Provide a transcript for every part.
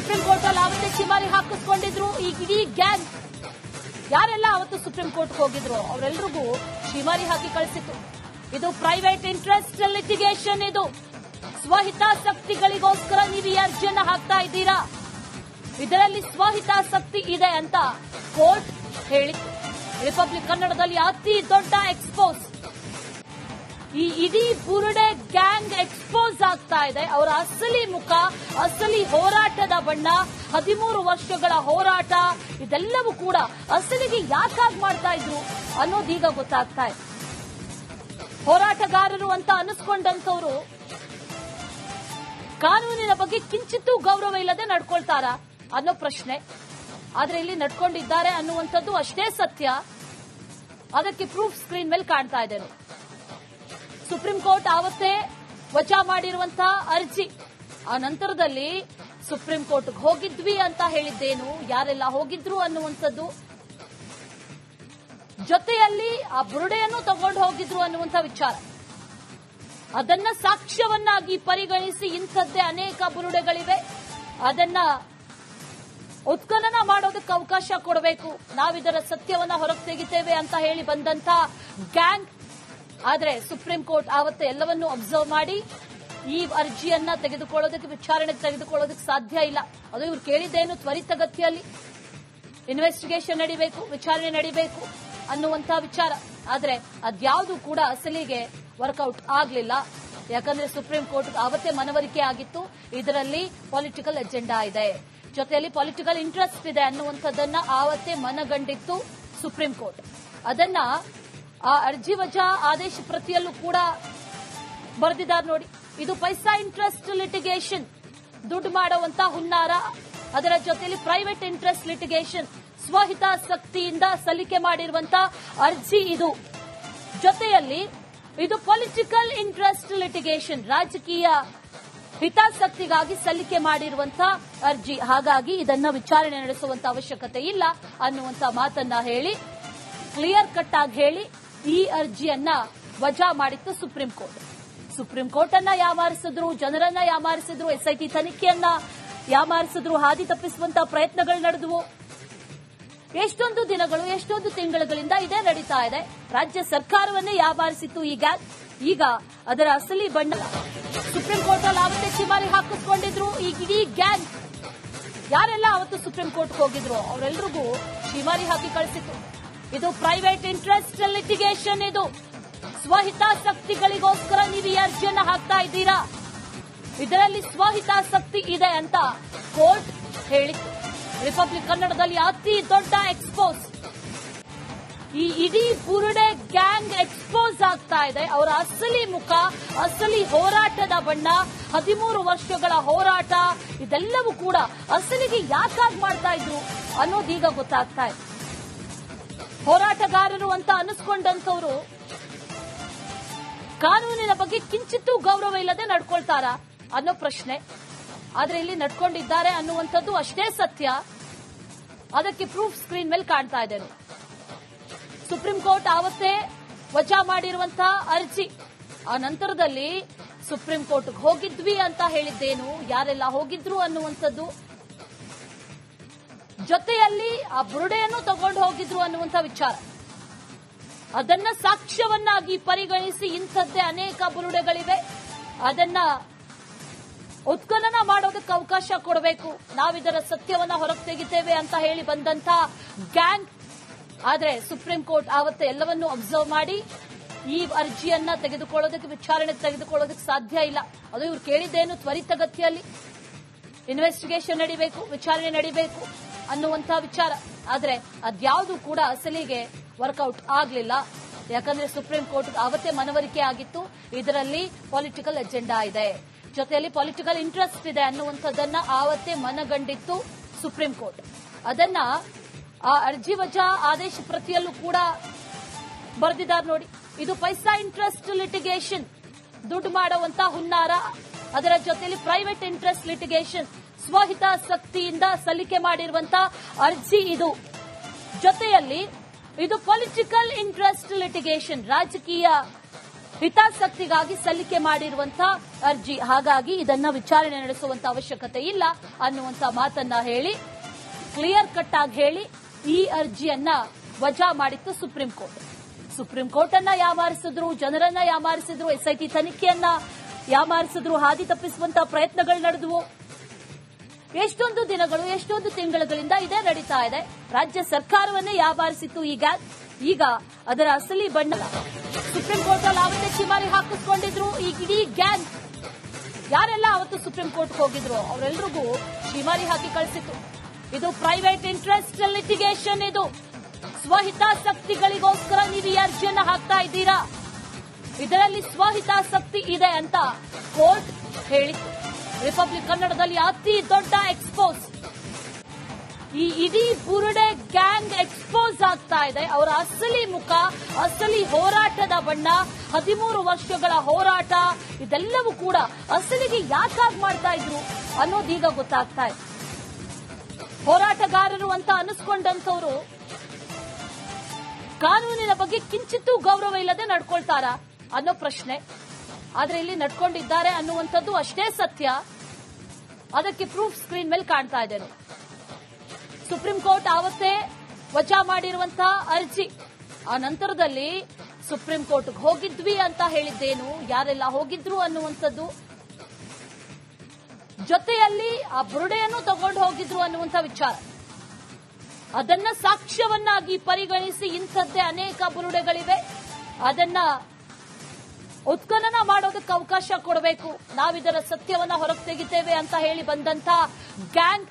Supreme court ಅಲ್ಲಿ ಶಿಮಾರಿ ಚಿಮಾರಿ ಹಾಕಿಸ್ಕೊಂಡಿದ್ರು. ಈಗ ಇಡೀ ಗ್ಯಾಂಗ್ ಯಾರೆಲ್ಲ ಅವತ್ತು ಸುಪ್ರೀಂ ಕೋರ್ಟ್ ಹೋಗಿದ್ರು ಅವರೆಲ್ಲರಿಗೂ ಶಿಮಾರಿ ಹಾಕಿ ಕಳಿಸಿತು ಇದು ಪ್ರೈವೇಟ್ ಇಂಟ್ರೆಸ್ಟ್ ಲಿಟಿಗೇಷನ್ ಇದು. ಸ್ವಹಿತಾಸಕ್ತಿಗಳಿಗೋಸ್ಕರ ನೀವು ಈ ಅರ್ಜಿಯನ್ನ ಹಾಕ್ತಾ ಇದ್ದೀರಾ? ಇದರಲ್ಲಿ ಸ್ವಹಿತಾಸಕ್ತಿ ಇದೆ ಅಂತ ಕೋರ್ಟ್ ಹೇಳಿತ್ತು. ರಿಪಬ್ಲಿಕ್ ಕನ್ನಡದಲ್ಲಿ ಅತಿ ದೊಡ್ಡ ಎಕ್ಸ್ಪೋಸ್ ಈ ಇಡೀ ಬುರುಡೆ ಗ್ಯಾಂಗ್ ಎಕ್ಸ್ಪೋಸ್ ಆಗ್ತಾ ಇದೆ. ಅವರ ಅಸಲಿ ಮುಖ, ಅಸಲಿ ಹೋರಾಟದ ಬಣ್ಣ, ಹದಿಮೂರು ವರ್ಷಗಳ ಹೋರಾಟ, ಇದೆಲ್ಲವೂ ಕೂಡ ಅಸಲಿಗೆ ಯಾಕಾಗ್ ಮಾಡ್ತಾ ಇದ್ರು ಅನ್ನೋದೀಗ ಗೊತ್ತಾಗ್ತಾ ಇದೆ. ಹೋರಾಟಗಾರರು ಅಂತ ಅನಿಸ್ಕೊಂಡಂತವರು ಕಾನೂನಿನ ಬಗ್ಗೆ ಕಿಂಚಿತ್ತೂ ಗೌರವ ಇಲ್ಲದೆ ನಡ್ಕೊಳ್ತಾರ ಅನ್ನೋ ಪ್ರಶ್ನೆ. ಆದ್ರೆ ಇಲ್ಲಿ ನಡ್ಕೊಂಡಿದ್ದಾರೆ ಅನ್ನುವಂಥದ್ದು ಅಷ್ಟೇ ಸತ್ಯ. ಅದಕ್ಕೆ ಪ್ರೂಫ್ ಸ್ಕ್ರೀನ್ ಮೇಲೆ ಕಾಣ್ತಾ ಇದೆ ನೋಡಿ. ಸುಪ್ರೀಂ ಕೋರ್ಟ್ ಆವತ್ತೇ ವಜಾ ಮಾಡಿರುವಂತಹ ಅರ್ಜಿ. ಆ ನಂತರದಲ್ಲಿ ಸುಪ್ರೀಂ ಕೋರ್ಟ್ಗೆ ಹೋಗಿದ್ವಿ ಅಂತ ಹೇಳಿದ್ದೇನು, ಯಾರೆಲ್ಲ ಹೋಗಿದ್ರು ಅನ್ನುವಂಥದ್ದು. ಜೊತೆಯಲ್ಲಿ ಆ ಬುರುಡೆಯನ್ನು ತಗೊಂಡು ಹೋಗಿದ್ರು ಅನ್ನುವಂಥ ವಿಚಾರ. ಅದನ್ನ ಸಾಕ್ಷ್ಯವನ್ನಾಗಿ ಪರಿಗಣಿಸಿ ಇಂಥದ್ದೇ ಅನೇಕ ಬುರುಡೆಗಳಿವೆ. ಅದನ್ನ ಉತ್ಖನನ ಮಾಡೋದಕ್ಕೆ ಅವಕಾಶ ಕೊಡಬೇಕು. ನಾವಿದರ ಸತ್ಯವನ್ನ ಹೊರಗೆ ತೆಗಿತೇವೆ ಅಂತ ಹೇಳಿ ಬಂದಂತ ಗ್ಯಾಂಗ್ ಆದ್ರೆ ಸುಪ್ರೀಂ ಕೋರ್ಟ್ ಆವತ್ತು ಎಲ್ಲವನ್ನೂ ಅಬ್ಸರ್ವ್ ಮಾಡಿ ಈ ಅರ್ಜಿಯನ್ನ ತೆಗೆದುಕೊಳ್ಳೋದಕ್ಕೆ ವಿಚಾರಣೆ ತೆಗೆದುಕೊಳ್ಳೋದಕ್ಕೆ ಸಾಧ್ಯ ಇಲ್ಲ. ಅದು ಇವ್ರು ಕೇಳಿದ್ದೇನು ತ್ವರಿತಗತಿಯಲ್ಲಿ ಇನ್ವೆಸ್ಟಿಗೇಷನ್ ನಡಿಬೇಕು, ವಿಚಾರಣೆ ನಡಿಬೇಕು ಅನ್ನುವಂತಹ ವಿಚಾರ. ಆದರೆ ಅದ್ಯಾವುದು ಕೂಡ ಅಸಲಿಗೆ ವರ್ಕೌಟ್ ಆಗಲಿಲ್ಲ. ಯಾಕಂದ್ರೆ ಸುಪ್ರೀಂ ಕೋರ್ಟ್ ಆವತ್ತೇ ಮನವರಿಕೆ ಆಗಿತ್ತು. ಇದರಲ್ಲಿ ಪೊಲಿಟಿಕಲ್ ಎಜೆಂಡಾ ಇದೆ. ಜೊತೆಯಲ್ಲಿ ಪೊಲಿಟಿಕಲ್ ಇಂಟ್ರೆಸ್ಟ್ ಇದೆ ಅನ್ನುವಂಥದ್ದನ್ನ ಆವತ್ತೇ ಮನಗಂಡಿತ್ತು ಸುಪ್ರೀಂ ಕೋರ್ಟ್. ಅದನ್ನ ಆ ಅರ್ಜಿ ವಜಾ ಆದೇಶ ಪ್ರತಿಯಲ್ಲೂ ಕೂಡ ಬರೆದಿದ್ದಾರೆ ನೋಡಿ. ಇದು ಪೈಸಾ ಇಂಟ್ರೆಸ್ಟ್ ಲಿಟಿಗೇಷನ್ ದುಡ್ಡು ಮಾಡುವಂತ ಹುನ್ನಾರ. ಅದರ ಜೊತೆಯಲ್ಲಿ ಪ್ರೈವೇಟ್ ಇಂಟ್ರೆಸ್ಟ್ ಲಿಟಿಗೇಷನ್ ಸ್ವಹಿತಾಸಕ್ತಿಯಿಂದ ಸಲ್ಲಿಕೆ ಮಾಡಿರುವಂತ ಅರ್ಜಿ ಇದು. ಜೊತೆಯಲ್ಲಿ ಇದು ಪೊಲಿಟಿಕಲ್ ಇಂಟ್ರೆಸ್ಟ್ ಲಿಟಿಗೇಷನ್ ರಾಜಕೀಯ ಹಿತಾಸಕ್ತಿಗಾಗಿ ಸಲ್ಲಿಕೆ ಮಾಡಿರುವಂತ ಅರ್ಜಿ. ಹಾಗಾಗಿ ಇದನ್ನ ವಿಚಾರಣೆ ನಡೆಸುವಂತ ಅವಶ್ಯಕತೆ ಇಲ್ಲ ಅನ್ನುವಂತ ಮಾತನ್ನ ಹೇಳಿ ಕ್ಲಿಯರ್ ಕಟ್ ಆಗಿ ಹೇಳಿ ಈ ಅರ್ಜಿಯನ್ನ ವಜಾ ಮಾಡಿತ್ತು ಸುಪ್ರೀಂ ಕೋರ್ಟ್. ಸುಪ್ರೀಂ ಕೋರ್ಟ್ ಅನ್ನ ಯಾಮಾರಿಸಿದ್ರು ಜನರನ್ನ ಯಾಮಾರಿಸಿದ್ರು ಎಸ್ಐಟಿ ತನಿಖೆಯನ್ನ ಯಾಮಾರಿಸಿದ್ರು ಹಾದಿ ತಪ್ಪಿಸುವಂತ ಪ್ರಯತ್ನಗಳು ನಡೆದವು. ಎಷ್ಟೊಂದು ದಿನಗಳು, ಎಷ್ಟೊಂದು ತಿಂಗಳುಗಳಿಂದ ಇದೇ ನಡೀತಾ ಇದೆ. ರಾಜ್ಯ ಸರ್ಕಾರವನ್ನೇ ಯಾಮಾರಿಸಿತ್ತು ಈಗ? ಈಗ ಅದರ ಅಸಲಿ ಬಣ್ಣ. ಸುಪ್ರೀಂ ಕೋರ್ಟ್ ಅಲ್ಲಿ ಅವತ್ತೇ ಚಿಮಾರಿ ಹಾಕಿಸ್ಕೊಂಡಿದ್ರು. ಈಗ ಇಡೀ ಗ್ಯಾಂಗ್. ಯಾರೆಲ್ಲ ಅವತ್ತು ಸುಪ್ರೀಂ ಕೋರ್ಟ್ಗೆ ಹೋಗಿದ್ರು? ಅವರೆಲ್ಲರಿಗೂ ಚಿಮಾರಿ ಹಾಕಿ ಕಳಿಸಿತು ಇದು ಪ್ರೈವೇಟ್ ಇಂಟ್ರೆಸ್ಟ್ ಲಿಟಿಗೇಷನ್ ಇದು. ಸ್ವಹಿತಾಸಕ್ತಿಗಳಿಗೋಸ್ಕರ ನೀವು ಈ ಅರ್ಜಿಯನ್ನ ಹಾಕ್ತಾ ಇದ್ದೀರಾ? ಇದರಲ್ಲಿ ಸ್ವಹಿತಾಸಕ್ತಿ ಇದೆ ಅಂತ ಕೋರ್ಟ್ ಹೇಳಿ ರಿಪಬ್ಲಿಕ್ ಕನ್ನಡದಲ್ಲಿ ಅತಿ ದೊಡ್ಡ ಎಕ್ಸ್ಪೋಸ್ ಈ ಇಡೀ ಬುರುಡೆ ಗ್ಯಾಂಗ್ ಎಕ್ಸ್ಪೋಸ್ ಆಗ್ತಾ ಇದೆ. ಅವರ ಅಸಲಿ ಮುಖ, ಅಸಲಿ ಹೋರಾಟದ ಬಣ್ಣ, ಹದಿಮೂರು ವರ್ಷಗಳ ಹೋರಾಟ, ಇದೆಲ್ಲವೂ ಕೂಡ ಅಸಲಿಗೆ ಯಾಕಾಗಿ ಮಾಡ್ತಾ ಇದ್ರು ಅನ್ನೋದೀಗ ಗೊತ್ತಾಗ್ತಾ ಇದೆ. ಹೋರಾಟಗಾರರು ಅಂತ ಅನಿಸ್ಕೊಂಡಂತವರು ಕಾನೂನಿನ ಬಗ್ಗೆ ಕಿಂಚಿತ್ತೂ ಗೌರವ ಇಲ್ಲದೆ ನಡ್ಕೊಳ್ತಾರ ಅನ್ನೋ ಪ್ರಶ್ನೆ. ಆದ್ರೆ ಇಲ್ಲಿ ನಡ್ಕೊಂಡಿದ್ದಾರೆ ಅನ್ನುವಂಥದ್ದು ಅಷ್ಟೇ ಸತ್ಯ. ಅದಕ್ಕೆ ಪ್ರೂಫ್ ಸ್ಕ್ರೀನ್ ಮೇಲೆ ಕಾಣ್ತಾ ಇದೆ ಸುಪ್ರೀಂ ಕೋರ್ಟ್ ಆವತ್ತೇ ವಜಾ ಮಾಡಿರುವಂತಹ ಅರ್ಜಿ. ಆ ನಂತರದಲ್ಲಿ ಸುಪ್ರೀಂ ಕೋರ್ಟ್ಗೆ ಹೋಗಿದ್ವಿ ಅಂತ ಹೇಳಿದ್ದೇನು, ಯಾರೆಲ್ಲ ಹೋಗಿದ್ರು ಅನ್ನುವಂಥದ್ದು ಜೊತೆಯಲ್ಲಿ ಆ ಬುರುಡೆಯನ್ನು ತಗೊಂಡು ಹೋಗಿದ್ರು ಅನ್ನುವಂಥ ವಿಚಾರ. ಅದನ್ನ ಸಾಕ್ಷ್ಯವನ್ನಾಗಿ ಪರಿಗಣಿಸಿ ಇಂಥದ್ದೇ ಅನೇಕ ಬುರುಡೆಗಳಿವೆ. ಅದನ್ನ ಉತ್ಖನನ ಮಾಡೋದಕ್ಕೆ ಅವಕಾಶ ಕೊಡಬೇಕು. ನಾವಿದರ ಸತ್ಯವನ್ನ ಹೊರಗೆ ತೆಗಿತೇವೆ ಅಂತ ಹೇಳಿ ಬಂದಂತ ಗ್ಯಾಂಗ್. ಆದರೆ ಸುಪ್ರೀಂ ಕೋರ್ಟ್ ಆವತ್ತು ಎಲ್ಲವನ್ನೂ ಅಬ್ಸರ್ವ್ ಮಾಡಿ ಈ ಅರ್ಜಿಯನ್ನ ತೆಗೆದುಕೊಳ್ಳೋದಕ್ಕೆ, ವಿಚಾರಣೆ ತೆಗೆದುಕೊಳ್ಳೋದಕ್ಕೆ ಸಾಧ್ಯ ಇಲ್ಲ. ಅದು ಇವ್ರು ಕೇಳಿದ್ದೇನು ತ್ವರಿತಗತಿಯಲ್ಲಿ. ಇನ್ವೆಸ್ಟಿಗೇಷನ್ ನಡಿಬೇಕು, ವಿಚಾರಣೆ ನಡಿಬೇಕು. ಅನ್ನುವಂತ ವಿಚಾರ. ಆದ್ರೆ ಅದ್ಯಾವುದು ಕೂಡ ಅಸಲಿಗೆ ವರ್ಕೌಟ್ ಆಗಲಿಲ್ಲ. ಯಾಕಂದ್ರೆ ಸುಪ್ರೀಂ ಕೋರ್ಟ್ ಅವತ್ತೇ ಮನವರಿಕೆ ಆಗಿತ್ತು. ಇದರಲ್ಲಿ ಪೊಲಿಟಿಕಲ್ ಅಜೆಂಡಾ ಇದೆ. ಜೊತೆಯಲ್ಲಿ ಪೊಲಿಟಿಕಲ್ ಇಂಟ್ರೆಸ್ಟ್ ಇದೆ ಅನ್ನುವಂಥದ್ದನ್ನ ಆವತ್ತೇ ಮನಗಂಡಿತ್ತು ಸುಪ್ರೀಂ ಕೋರ್ಟ್ ಅದನ್ನ ಆ ಅರ್ಜಿ ವಜಾ ಆದೇಶ ಪ್ರತಿಯಲ್ಲೂ ಕೂಡ ಬರೆದಿದ್ದಾರೆ ನೋಡಿ. ಇದು ಪೈಸಾ ಇಂಟ್ರೆಸ್ಟ್ ಲಿಟಿಗೇಷನ್ ದುಡ್ಡು ಮಾಡುವಂತ ಹುನ್ನಾರ. ಅದರ ಜೊತೆಯಲ್ಲಿ ಪ್ರೈವೇಟ್ ಇಂಟ್ರೆಸ್ಟ್ ಲಿಟಿಗೇಷನ್ ಸ್ವಹಿತಾಸಕ್ತಿಯಿಂದ ಸಲ್ಲಿಕೆ ಮಾಡಿರುವಂತಹ ಅರ್ಜಿ ಇದು. ಜೊತೆಯಲ್ಲಿ ಇದು ಪೊಲಿಟಿಕಲ್ ಇಂಟ್ರೆಸ್ಟ್ ಲಿಟಿಗೇಷನ್ ರಾಜಕೀಯ ಹಿತಾಸಕ್ತಿಗಾಗಿ ಸಲ್ಲಿಕೆ ಮಾಡಿರುವಂತಹ ಅರ್ಜಿ. ಹಾಗಾಗಿ ಇದನ್ನ ವಿಚಾರಣೆ ನಡೆಸುವಂತ ಅವಶ್ಯಕತೆ ಇಲ್ಲ ಅನ್ನುವಂತ ಮಾತನ್ನ ಹೇಳಿ ಕ್ಲಿಯರ್ ಕಟ್ ಆಗಿ ಹೇಳಿ ಈ ಅರ್ಜಿಯನ್ನ ವಜಾ ಮಾಡಿತ್ತು ಸುಪ್ರೀಂ ಕೋರ್ಟ್. ಸುಪ್ರೀಂ ಕೋರ್ಟ್ ಅನ್ನ ಯಾಮಾರಿಸಿದ್ರು ಜನರನ್ನ ಯಾಮಾರಿಸಿದ್ರು ಎಸ್ಐಟಿ ತನಿಖೆಯನ್ನ ಯಾಮಾರಿಸಿದ್ರು ಹಾದಿ ತಪ್ಪಿಸುವಂತಹ ಪ್ರಯತ್ನಗಳು ನಡೆದವು. ಎಷ್ಟೊಂದು ದಿನಗಳು, ಎಷ್ಟೊಂದು ತಿಂಗಳುಗಳಿಂದ ಇದೇ ನಡೀತಾ ಇದೆ. ರಾಜ್ಯ ಸರ್ಕಾರವನ್ನೇ ಯಾಮಾರಿಸಿತ್ತು ಈಗ. ಈಗ ಅದರ ಅಸಲಿ ಬಣ್ಣ. ಸುಪ್ರೀಂ ಕೋರ್ಟ್ ಅಲ್ಲಿ ಅವತ್ತೇ ಚಿಮಾರಿ ಹಾಕಿಸ್ಕೊಂಡಿದ್ರು. ಈಗ ಇಡೀ ಗ್ಯಾಂಗ್. ಯಾರೆಲ್ಲ ಅವತ್ತು ಸುಪ್ರೀಂ ಕೋರ್ಟ್ ಹೋಗಿದ್ರು? ಅವರೆಲ್ಲರಿಗೂ ಚಿಮಾರಿ ಹಾಕಿ ಕಳಿಸಿತ್ತು. ಇದು ಪ್ರೈವೇಟ್ ಇಂಟ್ರೆಸ್ಟ್ ಲಿಟಿಗೇಷನ್ ಇದು. ಸ್ವಹಿತಾಸಕ್ತಿಗಳಿಗೋಸ್ಕರ ನೀವು ಈ ಅರ್ಜಿಯನ್ನ ಹಾಕ್ತಾ ಇದ್ದೀರಾ? ಇದರಲ್ಲಿ ಸ್ವಹಿತಾಸಕ್ತಿ ಇದೆ ಅಂತ ಕೋರ್ಟ್ ಹೇಳಿತ್ತು. ರಿಪಬ್ಲಿಕ್ ಕನ್ನಡದಲ್ಲಿ ಅತಿ ದೊಡ್ಡ ಎಕ್ಸ್ಪೋಸ್. ಈ ಇಡೀ ಬುರುಡೆ ಗ್ಯಾಂಗ್ ಎಕ್ಸ್ಪೋಸ್ ಆಗ್ತಾ ಇದೆ. ಅವರ ಅಸಲಿ ಮುಖ, ಅಸಲಿ ಹೋರಾಟದ ಬಣ್ಣ, ಹದಿಮೂರು ವರ್ಷಗಳ ಹೋರಾಟ, ಇದೆಲ್ಲವೂ ಕೂಡ ಅಸಲಿಗೆ ಯಾಕಾಗ್ ಮಾಡ್ತಾ ಇದ್ರು ಅನ್ನೋದೀಗ ಗೊತ್ತಾಗ್ತಾ ಇದೆ. ಹೋರಾಟಗಾರರು ಅಂತ ಅನಿಸ್ಕೊಂಡಂತವರು ಕಾನೂನಿನ ಬಗ್ಗೆ ಕಿಂಚಿತ್ತೂ ಗೌರವ ಇಲ್ಲದೆ ನಡ್ಕೊಳ್ತಾರ ಅನ್ನೋ ಪ್ರಶ್ನೆ. ಆದ್ರೆ ಇಲ್ಲಿ ನಡ್ಕೊಂಡಿದ್ದಾರೆ ಅನ್ನುವಂಥದ್ದು ಅಷ್ಟೇ ಸತ್ಯ. ಅದಕ್ಕೆ ಪ್ರೂಫ್ ಸ್ಕ್ರೀನ್ ಮೇಲೆ ಕಾಣ್ತಾ ಇದೆ ನೋಡಿ. ಸುಪ್ರೀಂ ಕೋರ್ಟ್ ಆವತ್ತೇ ವಜಾ ಮಾಡಿರುವಂತಹ ಅರ್ಜಿ. ಆ ನಂತರದಲ್ಲಿ ಸುಪ್ರೀಂ ಕೋರ್ಟ್ಗೆ ಹೋಗಿದ್ವಿ ಅಂತ ಹೇಳಿದ್ದೇನು, ಯಾರೆಲ್ಲ ಹೋಗಿದ್ರು ಅನ್ನುವಂಥದ್ದು. ಜೊತೆಯಲ್ಲಿ ಆ ಬುರುಡೆಯನ್ನು ತಗೊಂಡು ಹೋಗಿದ್ರು ಅನ್ನುವಂಥ ವಿಚಾರ. ಅದನ್ನ ಸಾಕ್ಷ್ಯವನ್ನಾಗಿ ಪರಿಗಣಿಸಿ ಇಂಥದ್ದೇ ಅನೇಕ ಬುರುಡೆಗಳಿವೆ. ಅದನ್ನ ಉತ್ಖನನ ಮಾಡೋದಕ್ಕೆ ಅವಕಾಶ ಕೊಡಬೇಕು. ನಾವಿದರ ಸತ್ಯವನ್ನ ಹೊರಗೆ ತೆಗಿತೇವೆ ಅಂತ ಹೇಳಿ ಬಂದಂತ ಗ್ಯಾಂಗ್.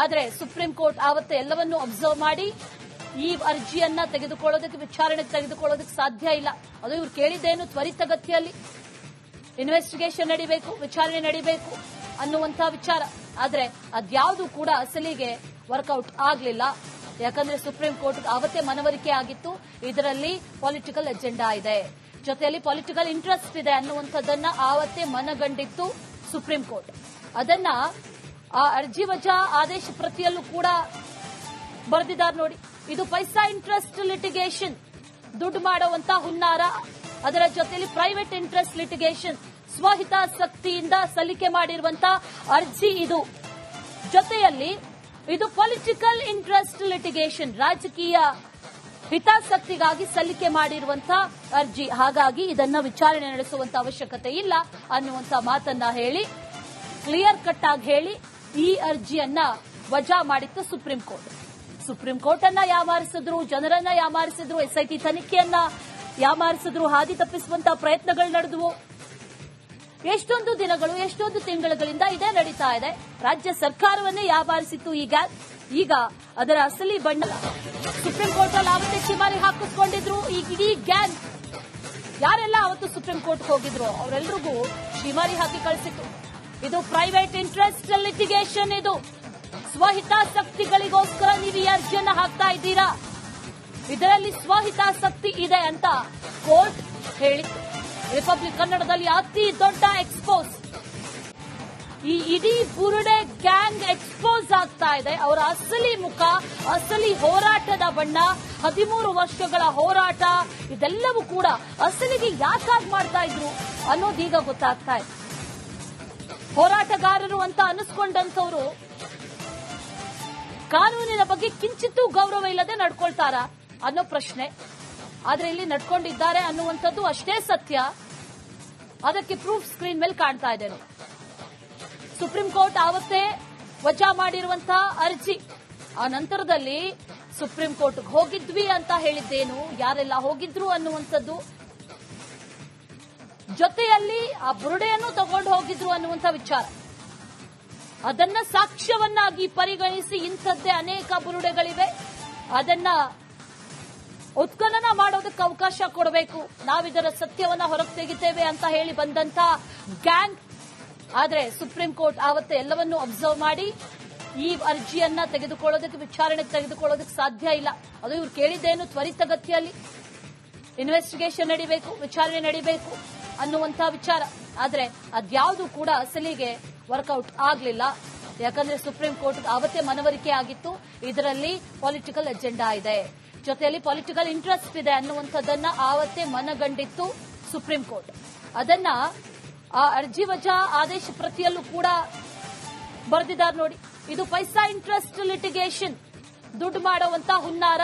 ಆದರೆ ಸುಪ್ರೀಂ ಕೋರ್ಟ್ ಆವತ್ತು ಎಲ್ಲವನ್ನೂ ಅಬ್ಸರ್ವ್ ಮಾಡಿ ಈ ಅರ್ಜಿಯನ್ನ ತೆಗೆದುಕೊಳ್ಳೋದಕ್ಕೆ, ವಿಚಾರಣೆಗೆ ತೆಗೆದುಕೊಳ್ಳೋದಕ್ಕೆ ಸಾಧ್ಯ ಇಲ್ಲ. ಅದು ಇವ್ರು ಕೇಳಿದ್ದೇನು ತ್ವರಿತಗತಿಯಲ್ಲಿ ಇನ್ವೆಸ್ಟಿಗೇಷನ್ ನಡಿಬೇಕು, ವಿಚಾರಣೆ ನಡಿಬೇಕು ಅನ್ನುವಂತಹ ವಿಚಾರ. ಆದರೆ ಅದ್ಯಾವುದು ಕೂಡ ಅಸಲಿಗೆ ವರ್ಕೌಟ್ ಆಗಲಿಲ್ಲ. ಯಾಕಂದ್ರೆ ಸುಪ್ರೀಂ ಕೋರ್ಟ್ ಅವತ್ತೇ ಮನವರಿಕೆ ಆಗಿತ್ತು. ಇದರಲ್ಲಿ ಪೊಲಿಟಿಕಲ್ ಎಜೆಂಡಾ ಇದೆ. ಜೊತೆಯಲ್ಲಿ ಪೊಲಿಟಿಕಲ್ ಇಂಟ್ರೆಸ್ಟ್ ಇದೆ ಅನ್ನುವಂಥದ್ದನ್ನ ಆವತ್ತೇ ಮನಗಂಡಿತ್ತು ಸುಪ್ರೀಂ ಕೋರ್ಟ್ ಅದನ್ನ ಆ ಅರ್ಜಿ ವಜಾ ಆದೇಶ ಪ್ರತಿಯಲ್ಲೂ ಕೂಡ ಬರೆದಿದ್ದಾರೆ ನೋಡಿ. ಇದು ಪೈಸಾ ಇಂಟ್ರೆಸ್ಟ್ ಲಿಟಿಗೇಷನ್ ದುಡ್ಡು ಮಾಡುವಂತ ಹುನ್ನಾರ. ಅದರ ಜೊತೆಯಲ್ಲಿ ಪ್ರೈವೇಟ್ ಇಂಟ್ರೆಸ್ಟ್ ಲಿಟಿಗೇಷನ್ ಸ್ವಹಿತಾಸಕ್ತಿಯಿಂದ ಸಲ್ಲಿಕೆ ಮಾಡಿರುವಂತ ಅರ್ಜಿ ಇದು. ಜೊತೆಯಲ್ಲಿ ಇದು ಪೊಲಿಟಿಕಲ್ ಇಂಟ್ರೆಸ್ಟ್ ಲಿಟಿಗೇಷನ್ ರಾಜಕೀಯ ಹಿತಾಸಕ್ತಿಗಾಗಿ ಸಲ್ಲಿಕೆ ಮಾಡಿರುವಂತಹ ಅರ್ಜಿ. ಹಾಗಾಗಿ ಇದನ್ನ ವಿಚಾರಣೆ ನಡೆಸುವಂತ ಅವಶ್ಯಕತೆ ಇಲ್ಲ ಅನ್ನುವಂತ ಮಾತನ್ನ ಹೇಳಿ ಕ್ಲಿಯರ್ ಕಟ್ ಆಗಿ ಹೇಳಿ ಈ ಅರ್ಜಿಯನ್ನ ವಜಾ ಮಾಡಿತ್ತು ಸುಪ್ರೀಂ ಕೋರ್ಟ್. ಸುಪ್ರೀಂ ಕೋರ್ಟ್ ಅನ್ನ ಯಾಮಾರಿಸಿದ್ರು, ಜನರನ್ನ ಯಾಮಾರಿಸಿದ್ರು, ಎಸ್ಐಟಿ ತನಿಖೆಯನ್ನ ಯಾಮಾರಿಸಿದ್ರು, ಹಾದಿ ತಪ್ಪಿಸುವಂತಹ ಪ್ರಯತ್ನಗಳು ನಡೆದವು. ಎಷ್ಟೊಂದು ದಿನಗಳು, ಎಷ್ಟೊಂದು ತಿಂಗಳುಗಳಿಂದ ಇದೇ ನಡೀತಾ ಇದೆ. ರಾಜ್ಯ ಸರ್ಕಾರವನ್ನೇ ಯಾಮಾರಿಸಿತ್ತು ಈಗ? ಈಗ ಅದರ ಅಸಲಿ ಬಣ್ಣ. ಸುಪ್ರೀಂ ಕೋರ್ಟ್ ಅಲ್ಲಿ ಅವತ್ತೇ ಚಿಮಾರಿ ಹಾಕಿಸ್ಕೊಂಡಿದ್ರು. ಈಗ ಇಡೀ ಗ್ಯಾಂಗ್ ಯಾರೆಲ್ಲ ಅವತ್ತು ಸುಪ್ರೀಂ ಕೋರ್ಟ್ ಹೋಗಿದ್ರು? ಅವರೆಲ್ಲರಿಗೂ ಶಿಮಾರಿ ಹಾಕಿ ಕಳಿಸಿತು ಇದು ಪ್ರೈವೇಟ್ ಇಂಟ್ರೆಸ್ಟ್ ಲಿಟಿಗೇಷನ್ ಇದು. ಸ್ವಹಿತಾಸಕ್ತಿಗಳಿಗೋಸ್ಕರ ನೀವು ಈ ಅರ್ಜಿಯನ್ನ ಹಾಕ್ತಾ ಇದ್ದೀರಾ? ಇದರಲ್ಲಿ ಸ್ವಹಿತಾಸಕ್ತಿ ಇದೆ ಅಂತ ಕೋರ್ಟ್ ಹೇಳಿ ರಿಪಬ್ಲಿಕ್ ಕನ್ನಡದಲ್ಲಿ ಅತಿ ದೊಡ್ಡ ಎಕ್ಸ್ಪೋಸ್ ಈ ಇಡೀ ಬುರುಡೆ ಗ್ಯಾಂಗ್ ಎಕ್ಸ್ಪೋಸ್ ಆಗ್ತಾ ಇದೆ. ಅವರ ಅಸಲಿ ಮುಖ, ಅಸಲಿ ಹೋರಾಟದ ಬಣ್ಣ, ಹದಿಮೂರು ವರ್ಷಗಳ ಹೋರಾಟ, ಇದೆಲ್ಲವೂ ಕೂಡ ಅಸಲಿಗೆ ಯಾಕಾಗ್ ಮಾಡ್ತಾ ಇದ್ರು ಅನ್ನೋದೀಗ ಗೊತ್ತಾಗ್ತಾ ಇದೆ. ಹೋರಾಟಗಾರರು ಅಂತ ಅನಿಸ್ಕೊಂಡಂತವರು ಕಾನೂನಿನ ಬಗ್ಗೆ ಕಿಂಚಿತ್ತೂ ಗೌರವ ಇಲ್ಲದೆ ನಡ್ಕೊಳ್ತಾರ ಅನ್ನೋ ಪ್ರಶ್ನೆ. ಆದ್ರೆ ಇಲ್ಲಿ ನಡ್ಕೊಂಡಿದ್ದಾರೆ ಅನ್ನುವಂಥದ್ದು ಅಷ್ಟೇ ಸತ್ಯ. ಅದಕ್ಕೆ ಪ್ರೂಫ್ ಸ್ಕ್ರೀನ್ ಮೇಲೆ ಕಾಣ್ತಾ ಇದೆ ನೋಡಿ. ಸುಪ್ರೀಂ ಕೋರ್ಟ್ ಆವತ್ತೇ ವಜಾ ಮಾಡಿರುವಂತಹ ಅರ್ಜಿ. ಆ ನಂತರದಲ್ಲಿ ಸುಪ್ರೀಂ ಕೋರ್ಟ್ ಹೋಗಿದ್ವಿ ಅಂತ ಹೇಳಿದ್ದೇನು, ಯಾರೆಲ್ಲ ಹೋಗಿದ್ರು ಅನ್ನುವಂಥದ್ದು. ಜೊತೆಯಲ್ಲಿ ಆ ಬುರುಡೆಯನ್ನು ತಗೊಂಡು ಹೋಗಿದ್ರು ಅನ್ನುವಂಥ ವಿಚಾರ. ಅದನ್ನ ಸಾಕ್ಷ್ಯವನ್ನಾಗಿ ಪರಿಗಣಿಸಿ ಇಂಥದ್ದೇ ಅನೇಕ ಬುರುಡೆಗಳಿವೆ. ಅದನ್ನ ಉತ್ಖನನ ಮಾಡೋದಕ್ಕೆ ಅವಕಾಶ ಕೊಡಬೇಕು. ನಾವಿದರ ಸತ್ಯವನ್ನ ಹೊರಗೆ ತೆಗಿತೇವೆ ಅಂತ ಹೇಳಿ ಬಂದಂತ ಗ್ಯಾಂಗ್ ಆದ್ರೆ ಸುಪ್ರೀಂ ಕೋರ್ಟ್ ಆವತ್ತು ಎಲ್ಲವನ್ನೂ ಅಬ್ಸರ್ವ್ ಮಾಡಿ ಈ ಅರ್ಜಿಯನ್ನ ತೆಗೆದುಕೊಳ್ಳೋದಕ್ಕೆ, ವಿಚಾರಣೆ ತೆಗೆದುಕೊಳ್ಳೋದಕ್ಕೆ ಸಾಧ್ಯ ಇಲ್ಲ. ಅದು ಇವ್ರು ಕೇಳಿದ್ದೇನು ತ್ವರಿತಗತಿಯಲ್ಲಿ ಇನ್ವೆಸ್ಟಿಗೇಷನ್ ನಡಿಬೇಕು, ವಿಚಾರಣೆ ನಡಿಬೇಕು ಅನ್ನುವಂತಹ ವಿಚಾರ. ಆದರೆ ಅದ್ಯಾವುದು ಕೂಡ ಅಸಲಿಗೆ ವರ್ಕೌಟ್ ಆಗಲಿಲ್ಲ. ಯಾಕಂದ್ರೆ ಸುಪ್ರೀಂ ಕೋರ್ಟ್ ಆವತ್ತೇ ಮನವರಿಕೆ ಆಗಿತ್ತು. ಇದರಲ್ಲಿ ಪೊಲಿಟಿಕಲ್ ಅಜೆಂಡಾ ಇದೆ. ಜೊತೆಯಲ್ಲಿ ಪೊಲಿಟಿಕಲ್ ಇಂಟ್ರೆಸ್ಟ್ ಇದೆ ಅನ್ನುವಂಥದ್ದನ್ನ ಆವತ್ತೇ ಮನಗಂಡಿತ್ತು ಸುಪ್ರೀಂ ಕೋರ್ಟ್. ಅದನ್ನ ಆ ಅರ್ಜಿ ವಜಾ ಆದೇಶ ಪ್ರತಿಯಲ್ಲೂ ಕೂಡ ಬರೆದಿದ್ದಾರೆ ನೋಡಿ. ಇದು ಪೈಸಾ ಇಂಟ್ರೆಸ್ಟ್ ಲಿಟಿಗೇಷನ್ ದುಡ್ಡು ಮಾಡುವಂತ ಹುನ್ನಾರ.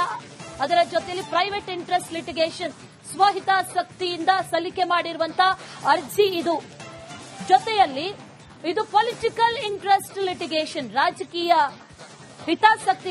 ಅದರ ಜೊತೆಯಲ್ಲಿ ಪ್ರೈವೇಟ್ ಇಂಟ್ರೆಸ್ಟ್ ಲಿಟಿಗೇಷನ್ ಸ್ವಹಿತಾಸಕ್ತಿಯಿಂದ ಸಲ್ಲಿಕೆ ಮಾಡಿರುವಂತ ಅರ್ಜಿ ಇದು. ಜೊತೆಯಲ್ಲಿ ಇದು ಪೊಲಿಟಿಕಲ್ ಇಂಟ್ರೆಸ್ಟ್ ಲಿಟಿಗೇಷನ್ ರಾಜಕೀಯ ಹಿತಾಸಕ್ತಿ